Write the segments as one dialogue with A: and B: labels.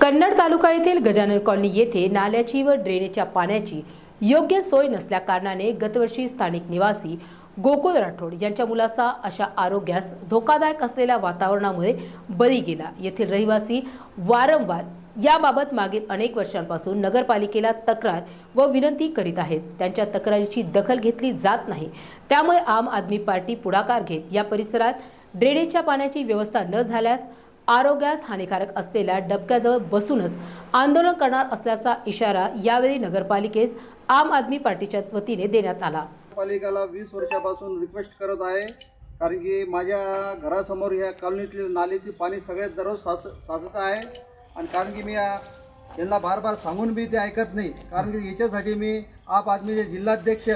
A: कन्नड तालुका येथील गजानन कॉलनी येथे नाल्याची व ड्रेनेजच्या पाण्याची योग्य सोय नसल्या कारणाने गतवर्षी स्थानिक निवासी गोकुळ राठोड यांच्या मुलाचा अशा आरोग्यास धोकादायक असलेल्या वातावरणामुळे बळी गेला. येथील रहिवासी वारंवार याबाबत मागील अनेक वर्षांपासून नगरपालिकेला तक्रार व विनंती करीत आहेत. त्यांच्या तक्रारीची दखल घेतली जात नाही. त्यामुळे आम आदमी पार्टी पुढाकार घेत या परिसरात ड्रेनेजच्या पाण्याची व्यवस्था न झाल्यास आरोग्यास हानिकारक असलेल्या डबक्याजवळ बसूनच आंदोलन करणार असल्याचा इशारा यावेळी नगरपालिकेस आम आदमी पार्टीच्या वतीने देण्यात आला.
B: पालिकेला वीस वर्षापासून रिक्वेस्ट करत आहे कारण की माझ्या घरासमोर ह्या कॉलनीतील नालीचे पाणी सगळ्यात दररोज साच साचत आहे. आणि कारण की मी यांना बार बार सांगून बी ते ऐकत नाही. कारण की याच्यासाठी मी आप आदमीचे जिल्हाध्यक्ष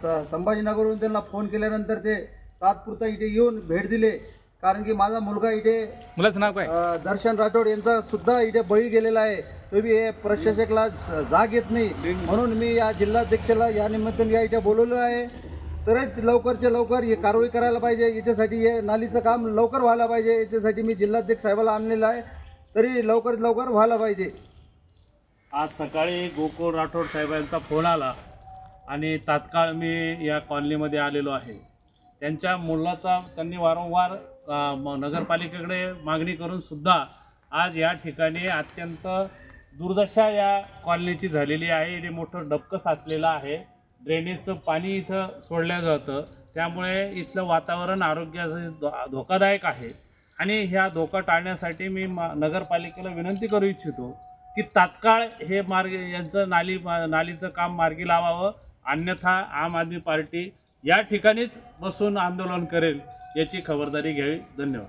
B: स संभाजीनगरहून त्यांना फोन केल्यानंतर ते तात्पुरता इथे येऊन भेट दिले. कारण की माझा मुलगा इथे
C: मुलाचं नाव काय?
B: अ, दर्शन राठोड यांचा सुद्धा इथे बळी गेलेला आहे. तो बी हे प्रशासकला ज- जाग येत नाही. म्हणून मी या जिल्हाध्यक्षाला या निमित्ताने या इथे बोलवलं आहे. तरच लवकरच्या लवकर हे कारवाई करायला पाहिजे. याच्यासाठी हे नालीचं काम लवकर व्हायला पाहिजे. याच्यासाठी मी जिल्हाध्यक्ष साहेबाला आणलेलं आहे. तरी लवकर लवकर व्हायला पाहिजे.
D: आज सकाळी गोकुळ राठोड साहेबांचा फोन आला आणि तात्काळ मी या कॉलनीमध्ये आलेलो आहे. त्यांच्या मुलाचा त्यांनी वारंवार म- नगरपालिकेकडे मागणी करून सुद्धा आज या ठिकाणी अत्यंत दुर्दशा या कॉलनीची झालेली आहे. इथे मोठं डबकं साचलेलं आहे. ड्रेनेजचं पाणी इथं सोडलं जातं. त्यामुळे इथलं वातावरण आरोग्यासाठी धो- धोकादायक आहे. आणि ह्या धोका टाळण्यासाठी मी मा नगरपालिकेला विनंती करू इच्छितो की तात्काळ हे मार्ग यांचं नाली नालीचं काम मार्गी लावावं. अन्यथा आम आदमी पार्टी या ठिकाणीच बसून आंदोलन करेल याची खबरदारी घ्यावी. धन्यवाद.